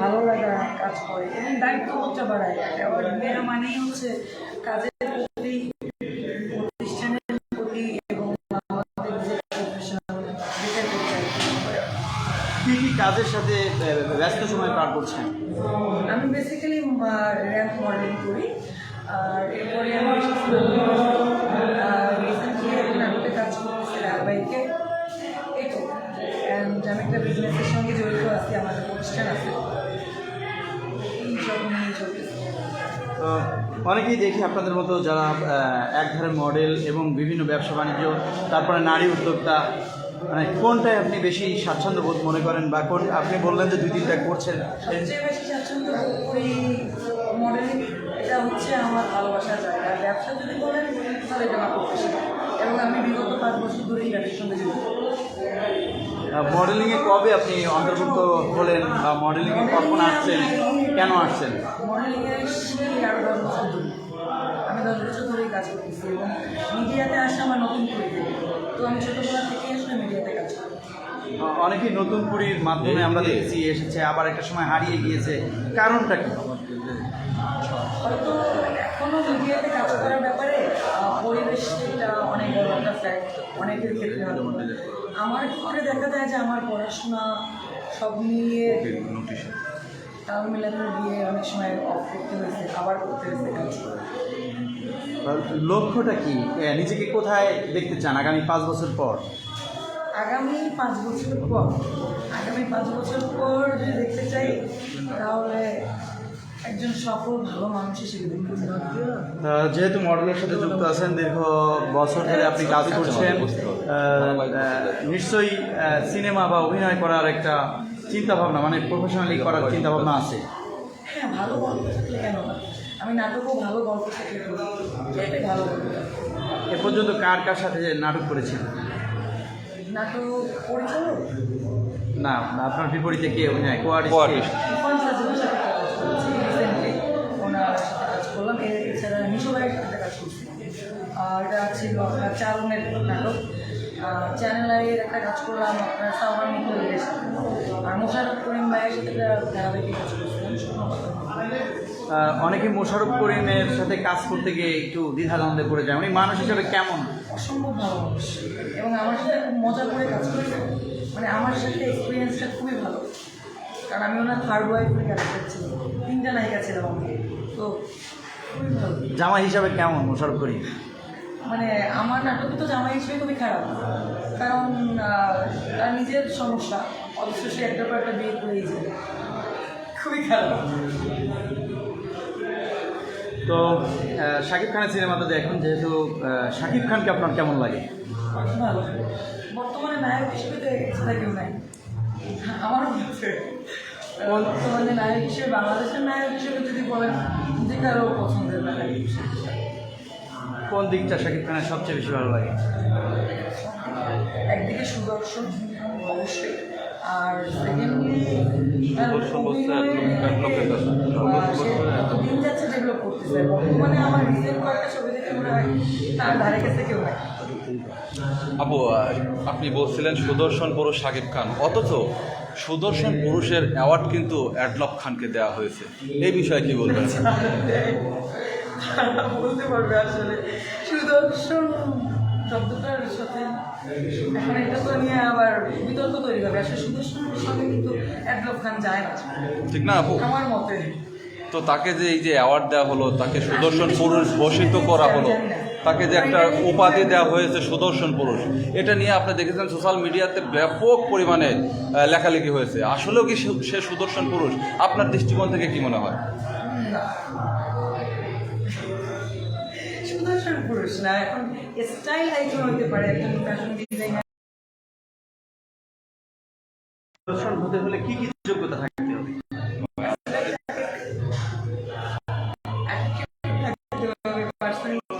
ভালো লাগা কাজ করে এবং দায়িত্ববোধটা বাড়ায়। নেওয়া মানেই হচ্ছে কাজের প্রতি প্রতিষ্ঠানের প্রতি এবং। কি কি কাজের সাথে ব্যস্ত সময় পার করছেন? আমি বেসিক্যালি র্যাম্প মডেলিং করি। আর এরপরে আমি রিসেন্টলি একটা নাটকে কাজ করতেছি রায়বাইকে এই তো। আমি একটা বিজনেসের সঙ্গে জড়িত আছি আমাদের প্রতিষ্ঠান আছে। এই নিয়ে চলতেছে অনেকেই দেখি আপনাদের মতো যারা আহ, একধারে মডেল এবং বিভিন্ন ব্যবসা বাণিজ্য তারপরে নারী উদ্যোক্তা মানে কোনটায় আপনি বেশি স্বাচ্ছন্দ্য বোধ মনে করেন বা কোন আপনি বললেন যে দুই তিনটা করছেন। সবচেয়ে বেশি স্বাচ্ছন্দ্য করি মডেলিং এটা হচ্ছে আমার ভালোবাসার জায়গা। ব্যবসা যদি বলেন তাহলে এটা আমার প্রফেশন এবং আমি বিগত পাঁচ বছর ধরেই ব্যবসার সঙ্গে মডেলিংয়ে কবে আপনি অন্তর্ভুক্ত হলেন বা মডেলিংয়ে কখন আসছেন? কেন আসছেন? মডেলিংয়ে আমি দশ বছর ধরেই কাজ করতেছি এবং মিডিয়াতে আসা আমার নতুন করে তো আমি ছোটোবেলা থেকে আসলে মিডিয়াতে কাজ করি। অনেকেই নতুন কুড়ির মাধ্যমে আমরা দেখেছি এসেছে আবার একটা সময় হারিয়ে গিয়েছে। কারণটা কি? হয়তো এখনও মিডিয়াতে কাজ করার ব্যাপারে আহ, পরিবেশটা অনেক বড় একটা ফ্যাক্ট অনেকের ক্ষেত্রে হয়তো আমার ক্ষেত্রে দেখা যায় যে আমার পড়াশোনা সব মিলিয়ে তাল মিলাতে গিয়ে অনেক সময় অফ করতে হয়েছে আবার করতে হয়েছে কাজ। লক্ষ্যটা কি? নিজেকে কোথায় দেখতে চান আগামী পাঁচ বছর পর? আগামী পাঁচ বছর পর আগামী পাঁচ বছর পর যদি দেখতে চাই তাহলে একজন সফল ভালো মানুষ হিসেবে দেখতে চাই। আহ, যেহেতু মডেলের সাথে যুক্ত আছেন দীর্ঘ বছর ধরে আপনি কাজ করছেন নিশ্চয়ই সিনেমা বা অভিনয় করার একটা চিন্তা ভাবনা মানে প্রফেশনালি করার চিন্তা ভাবনা আছে। হ্যাঁ ভালো গল্প থাকলে কেন আমি নাটকও ভালো গল্প থাকলে এটাই ভালো এ পর্যন্ত কার কার সাথে নাটক করেছেন? নাটক পরিচালক? না আপনার বিপরীতে কে অভিনয়? কোয়ার্টিস্ট Co-artist। ইরফান সাজুদের সাথে কাজ করেছি রিসেন্টলি ওনার সাথে কাজ করলাম এর এছাড়া মিশো ভাইয়ের সাথে কাজ করছি আর এটা ছিল আপনার চারণের নাটক চ্যানেল আইয়ের একটা কাজ করলাম আপনার সালমান মুখের সাথে আর মোশারফ করিম ভাইয়ের সাথে ধারাবাহিক কাজ করছিলাম অনেকে মোশারফ করিমের সাথে কাজ করতে গিয়ে একটু দ্বিধাদ্বন্দ্বে পড়ে যায়। উনি মানুষ হিসেবে কেমন? অসম্ভব ভালো মানুষ। এবং আমার সাথে খুব মজা করে কাজ করেছে। মানে আমার সাথে এক্সপিরিয়েন্সটা খুবই ভালো। কারণ আমি ওনার থার্ড ওয়াইফের ক্যারেক্টার ছিল তিনটা নায়িকা ছিলাম তো জামা হিসাবে কেমন মোশারফ করিম? মানে আমার নাটকে তো জামাই হিসেবে খুবই খারাপ। কারণ তার নিজের সমস্যা। অথচ সে একটা পর একটা বিয়ে করেই যায়। খুবই খারাপ। তো শাকিব খানের সিনেমাতে দেখুন যেহেতু শাকিব খানকে আপনার কেমন লাগে? ভালো। বর্তমানে নায়ক হিসেবে তো এক্সট্রা কেউ নাই। আমারও মতে বর্তমানে নায়ক হিসেবে বাংলাদেশের নায়ক হিসেবে যদি বলেন যে কারও পছন্দের নায়ক হিসেবে। কোন দিকটা শাকিব খানের সবচেয়ে বেশি ভালো লাগে? একদিকে সুদর্শন অবশ্যই আর সেকেন্ডলি দিন যাচ্ছে ডেভেলপ করতেছে। বর্তমানে আমার রিসেন্ট কয়েকটা ছবি দেখে মনে হয় তার ধারে কাছে কেউ নাই। আপু আপনি বলছিলেন সুদর্শন পুরুষ শাকিব খান। অথচ সুদর্শন পুরুষের অ্যাওয়ার্ড কিন্তু অ্যাডলক খানকে দেওয়া হয়েছে। এই বিষয়ে কি বলবেন? তারা বলতে পারবে আসলে। সুদর্শন শব্দটার সাথে এখন এটা তো নিয়ে আবার বিতর্ক তৈরি হবে। আসলে সুদর্শনের সঙ্গে কিন্তু অ্যাডলব খান যায় না। ঠিক না আপু? আমার মতে। তো তাকে যে এই যে অ্যাওয়ার্ড দেওয়া হলো তাকে সুদর্শন পুরুষ ঘোষিত করা হলো তাকে যে একটা উপাধি দেওয়া হয়েছে সুদর্শন পুরুষ এটা নিয়ে আপনি দেখেছেন সোশ্যাল মিডিয়াতে ব্যাপক পরিমাণে লেখালেখি হয়েছে। আসলেও কি সে- সে সুদর্শন পুরুষ? আপনার দৃষ্টিকোণ থেকে কি মনে হয়? না। সুদর্শন পুরুষ না এখন স্টাইল আইকন হতে পারে একজন ফ্যাশন ডিজাইনার দর্শন হতে হলে কি কি যোগ্যতা থাকতে হবে থাকতে হবে পার্সোনালিটি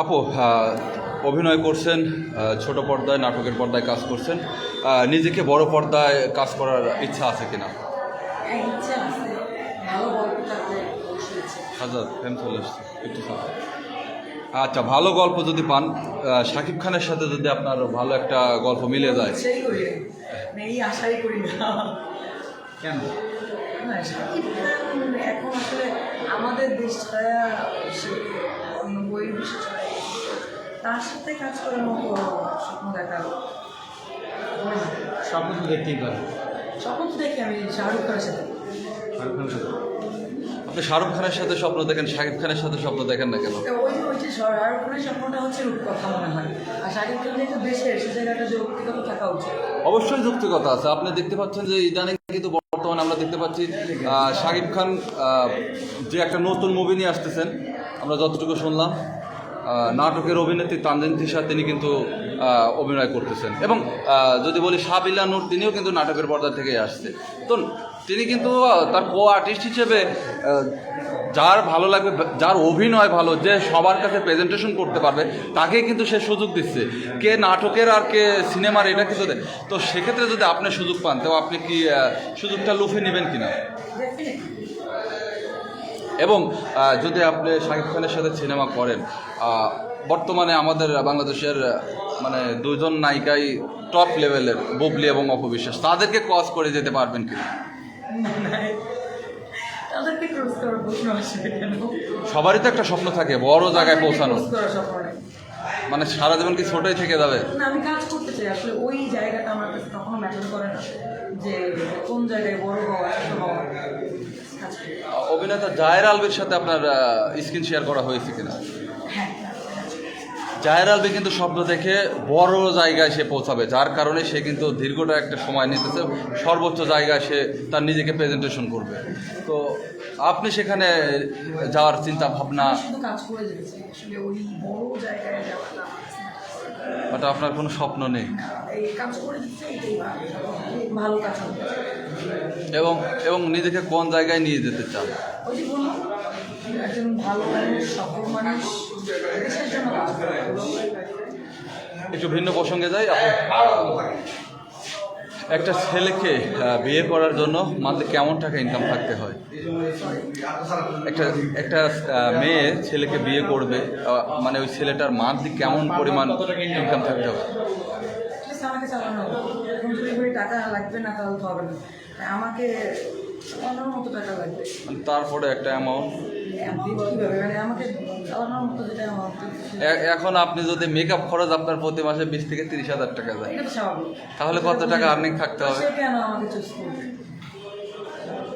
আপু অভিনয় করছেন ছোট পর্দায় নাটকের পর্দায় কাজ করছেন। নিজেকে বড় পর্দায় কাজ করার ইচ্ছা আছে কিনা। আচ্ছা ভালো গল্প যদি পান শাকিব খানের সাথে যদি আপনার ভালো একটা গল্প মিলে যায়। মানে কেন? এখন আসলে আমাদের দেশ ছাড়া সে অন্য বই বিশ্ব ছাড়া তার সাথে কাজ করার মতো স্বপ্ন দেখা। না। স্বপ্ন তো দেখতেই পারেন স্বপ্ন তো দেখি আমি শাহরুখ খানের সাথে। শাহরুখ খানের সাথে? আপনি শাহরুখ খানের সাথে স্বপ্ন দেখেন শাকিব খানের সাথে স্বপ্ন দেখেন না কেন? ওই ওই যে শাহরুখ খানের স্বপ্নটা হচ্ছে রূপকথা মনে হয়। আর শাকিব খান যেহেতু দেশের সে জায়গাটা যৌক্তিকতা থাকা উচিত। অবশ্যই যুক্তিকতা আছে। আপনি দেখতে পাচ্ছেন যে ইদানিং বর্তমানে আমরা দেখতে পাচ্ছি শাকিব খান যে একটা নতুন মুভি নিয়ে আসতেছেন, আমরা যতটুকু শুনলাম নাটকের অভিনেত্রী তানজিন তিশা, তিনি কিন্তু অভিনয় করতেছেন। এবং যদি বলি সাবিলা নূর, তিনিও কিন্তু নাটকের পর্দা থেকে আসছে। তো তিনি কিন্তু তার কো আর্টিস্ট হিসেবে যার ভালো লাগবে, যার অভিনয় ভালো, যে সবার কাছে প্রেজেন্টেশন করতে পারবে তাকে কিন্তু সে সুযোগ দিচ্ছে কে নাটকের আর কে সিনেমার, এটা কিন্তু তো সেক্ষেত্রে যদি আপনি সুযোগ পান, তো আপনি কি সুযোগটা লুফে নেবেন কিনা. এবং যদি আপনি শাকিব খানের সাথে সিনেমা করেন বর্তমানে আমাদের বাংলাদেশের মানে দুজন নায়িকাই টপ লেভেলের বুবলি এবং অপবিশ্বাস তাদেরকে ক্রস করে যেতে পারবেন কিনা তাদেরকে ক্রস করার প্রশ্ন আসবে কেন সবারই তো একটা স্বপ্ন থাকে বড় জায়গায় পৌঁছানো মানে সারা জীবন কি ছোটই থেকে যাবে? না আমি কাজ করতে চাই আসলে ওই জায়গাটা আমার কাছে কখনো ম্যাটার করে না যে কোন জায়গায় বড় হওয়া হওয়া অভিনেতা জায়ের আলবির সাথে আপনার স্ক্রিন শেয়ার করা হয়েছে কিনা? হ্যাঁ। আলবি কিন্তু স্বপ্ন দেখে বড় জায়গায় সে পৌঁছাবে যার কারণে সে কিন্তু দীর্ঘটা একটা সময় নিতেছে সর্বোচ্চ জায়গায় সে তার নিজেকে প্রেজেন্টেশন করবে। তো আপনি সেখানে যাওয়ার চিন্তা ভাবনা বাট আপনার কোনো স্বপ্ন নেই? এবং এবং নিজেকে কোন জায়গায় নিয়ে যেতে চান? একজন ভালো মানুষ সফল মানুষ দেশের জন্য কাজ করে একটু ভিন্ন প্রসঙ্গে যাই একটা ছেলেকে বিয়ে করার জন্য মান্থলি কেমন টাকা ইনকাম থাকতে হয়? একটা একটা মেয়ে ছেলেকে বিয়ে করবে মানে ওই ছেলেটার মান্থলি কেমন পরিমাণ ইনকাম থাকতে হবে আমাকে চালানো হবে। এখন যদি করে টাকা লাগবে না তাহলে হবে না। আমাকে মতো টাকা লাগবে। মানে তারপরে একটা অ্যামাউন্ট এখন আপনি যদি মেকআপ খরচ আপনার প্রতি মাসে বিশ থেকে তিরিশ হাজার টাকা যায়। তাহলে কত টাকা আর্নিং থাকতে হবে?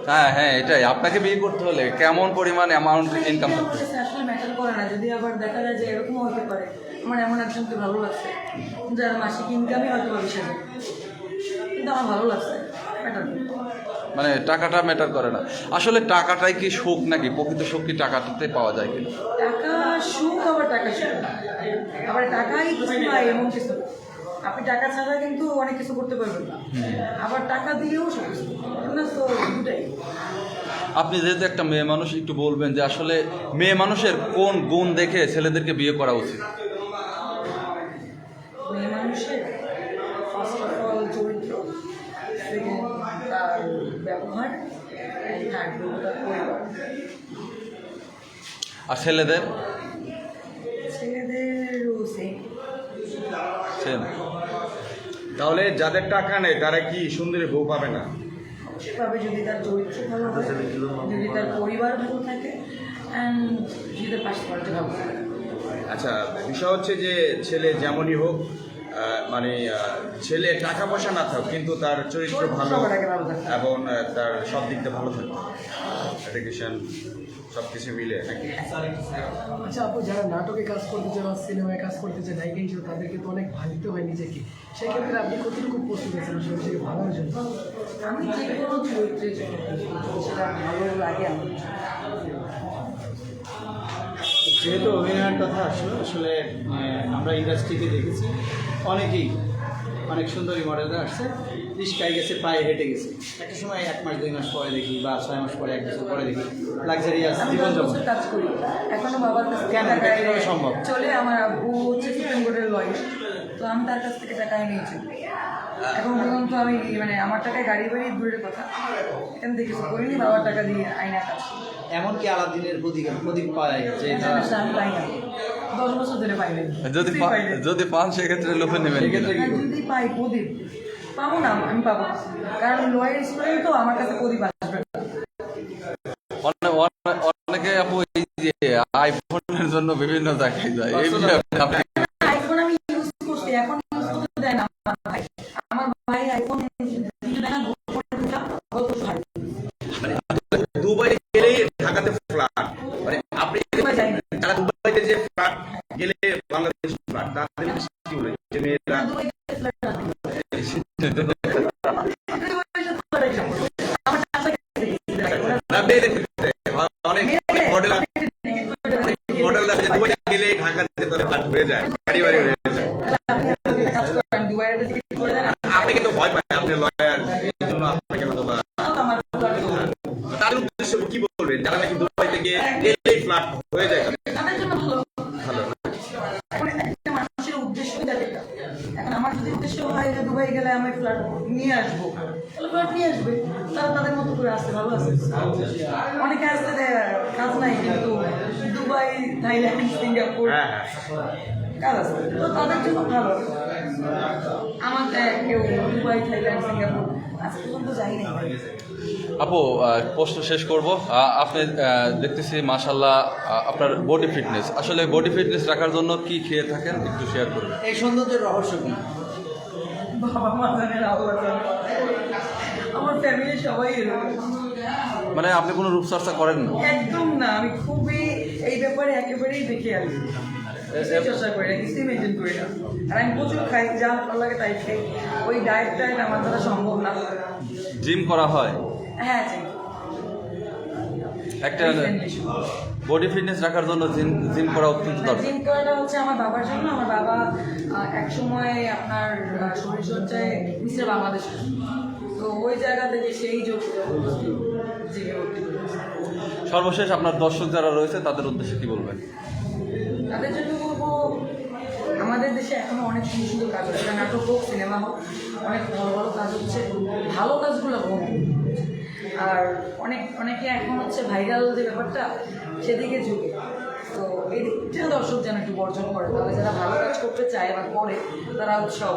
হ্যাঁ হ্যাঁ এটাই। আপনাকে বিয়ে করতে হলে কেমন পরিমাণ অ্যামাউন্ট ইনকাম থাকতে হবে আসলে ম্যাটার করে না। যদি আবার দেখা যায় যে এরকমও হতে পারে আমার এমন একজনকে ভালো লাগছে যার মাসিক ইনকামই হয়তো বা বিশ হাজার। কিন্তু আমার ভালো লাগছে ম্যাটার মানে টাকাটা ম্যাটার করে না। আসলে টাকাটাই কি সুখ নাকি? প্রকৃত সুখ কি টাকাটাতে পাওয়া যায় কিনা? টাকা সুখ আবার টাকা সুখ। আবার টাকাই এমন কিছু আপনি টাকা ছাড়া কিন্তু অনেক কিছু করতে পারবেন না। আবার টাকা দিয়েও সব না তো দুটাই। আপনি যেহেতু একটা মেয়ে মানুষ একটু বলবেন যে আসলে মেয়ে মানুষের কোন গুণ দেখে ছেলেদেরকে বিয়ে করা উচিত? মেয়ে মানুষের ফার্স্ট অফ অল চরিত্র। ব্যবহার থার্ড তার পরিবার আর ছেলেদের? ছেলেদেরও সেম সেম তাহলে যাদের টাকা নেই তারা কি সুন্দরী বউ পাবে না? সেভাবে যদি তার চরিত্র ভালো হয় যদি তার পরিবার ভালো থাকে অ্যান্ড যদি তার ভালো থাকে আচ্ছা বিষয় হচ্ছে যে ছেলে যেমনই হোক মানে ছেলে টাকা পয়সা না থাক কিন্তু তার চরিত্র চরিত্র ভালো। এবং তার সব দিক দিয়ে ভালো থাকতে এডুকেশন সব কিছু মিলে নাকি? আচ্ছা আপু যারা নাটকে কাজ করতে চায় বা সিনেমায় কাজ করতে চায় নায়িকা হিসেবে তাদেরকে তো অনেক ভাঙতে হয় নিজেকে। সেক্ষেত্রে আপনি কতটুকু প্রস্তুত আছেন নিজেকে ভাবার জন্য? আমি যে কোনো চরিত্রের জন্য সেটা ভালো লাগে আমার যেহেতু অভিনয়ের কথা আসলো আসলে আমরা ইন্ডাস্ট্রিতে দেখেছি। অনেকেই অনেক সুন্দরী মডেলরা আসছে। রিক্সায় গেছে পায়ে হেঁটে গেছে। একটা সময় এক মাস দুই মাস পরে দেখি বা ছয় মাস পরে এক বছর পরে দেখি লাক্সারিয়াস আমি দশ জীবনযাপন। বছর কাজ করি। এখনও বাবার কাছ কেন? সম্ভব? চলে আমার আব্বু হচ্ছে সুপ্রিম কোর্টের লয়ার তো আমি তার কাছ থেকে টাকা নিয়েছি এখন পর্যন্ত আমি মানে আমার টাকায় গাড়ি বাড়ি দূরের কথা। এখান থেকে কিছু করিনি বাবার টাকা দিয়ে আইনা কাজ এমনকি আলাদিনের প্রদীপ প্রদীপ পায় যে আমি পাই না। দশ বছর ধরে পাই যদি। যদি পান সেক্ষেত্রে লোভে নেবেন যদি পাই প্রদীপ। পাবো না আমি পাবো। কারণ লয়ার স্টুডেন্ট তো আমার কাছে প্রদীপ আসবে অনেকে আপু এই যে আইফোনের জন্য বিভিন্ন জায়গায় যায়। এই আপনি আইফোন দিতে দেয় না গোপনে ঢুকা, গত ভাই দুবাই গেলেই ঢাকাতে ফ্ল্যাট মানে আপনি দুবাই যাইনি। যারা দুবাইতে যে ফ্ল্যাট গেলে বাংলাদেশ ফ্ল্যাট তাদের মধ্যে কি বলে যে মেয়েরা দুবাই গেলে flat আছে। দুবাই সাথে flat আছে। আমার চাচা গেছে। না মেয়েদের ক্ষেত্রে অনেক মডেল মডেল আছে যে দুবাই গেলে ঢাকাতে তাদের ফ্ল্যাট হয়ে যায় গাড়ি বাড়ি হয়ে যায় আপনি কাজ করেন, দুবাইয়ের একটা ticket করে দেন, আপনি কিন্তু ভয় পায় আপনি লয়ার এই জন্য আপনাকে হয়তো বা তাও তো আমার তাদের উদ্দেশ্য কি বলবেন? যারা নাকি দুবাই থেকে গেলেই ফ্ল্যাট হয়ে যায় তাদের। তাদের জন্য ভালো। ভালো এখন একটা মানুষের উদ্দেশ্যই থাকে এটা। এখন আমার যদি উদ্দেশ্য হয় যে দুবাই গেলে আমি ফ্ল্যাট নিয়ে আসব। তাহলে ফ্ল্যাট নিয়ে আসবে। তারা তাদের মতো করে আসতে ভালো আছে। অনেকে আসতে কাজ নাই কিন্তু দুবাই থাইল্যান্ড সিঙ্গাপুর হ্যাঁ হ্যাঁ। কাজ আছে। তো তাদের জন্য ভালো। আমার দেয় কেউ দুবাই থাইল্যান্ড সিঙ্গাপুর পর্যন্ত যাই আপু প্রশ্ন শেষ করব। আপনি দেখতেছি মাশাল্লাহ আপনার বডি ফিটনেস আসলে বডি ফিটনেস রাখার জন্য কি খেয়ে থাকেন? একটু শেয়ার করবেন এই সৌন্দর্যের রহস্য কি? বাবা মা আল্লাহ আমার ফ্যামিলি সবাই এরকম। মানে আপনি কোনো রূপচর্চা করেন না? একদম না আমি খুবই এই ব্যাপারে একেবারেই দেখে আসি। কিছুই করি না কিছুই মেনটেন করি না আর আমি প্রচুর খাই যা ভালো লাগে তাই খাই। ওই ডায়েট টায়েট আমার দ্বারা সম্ভব না। জিম করা হয়? হ্যাঁ একটা বডি ফিটনেস রাখার জন্য জিম জিম করা অত্যন্ত দরকার জিম করাটা হচ্ছে আমার বাবার জন্য। আমার বাবা এক সময় আপনার শরীরচর্চায় মিস্টার বাংলাদেশ তো ওই জায়গা থেকে সেই যোগ সর্বশেষ আপনার দর্শক যারা রয়েছে তাদের উদ্দেশ্যে কি বলবেন? তাদের জন্য বলব, আমাদের দেশে এখনও অনেক সুন্দর সুন্দর কাজ হচ্ছে। নাটক হোক, সিনেমা হোক, অনেক ভালো ভালো কাজ হচ্ছে। ভালো কাজগুলো হোক। আর অনেক, অনেকে এখন হচ্ছে ভাইরাল যে ব্যাপারটা, সেদিকে ঝুঁকে। তো এই দিকটা দর্শক যেন একটু বর্জন করে, তাহলে যারা ভালো কাজ করতে চায় বা করে, তারা উৎসাহ।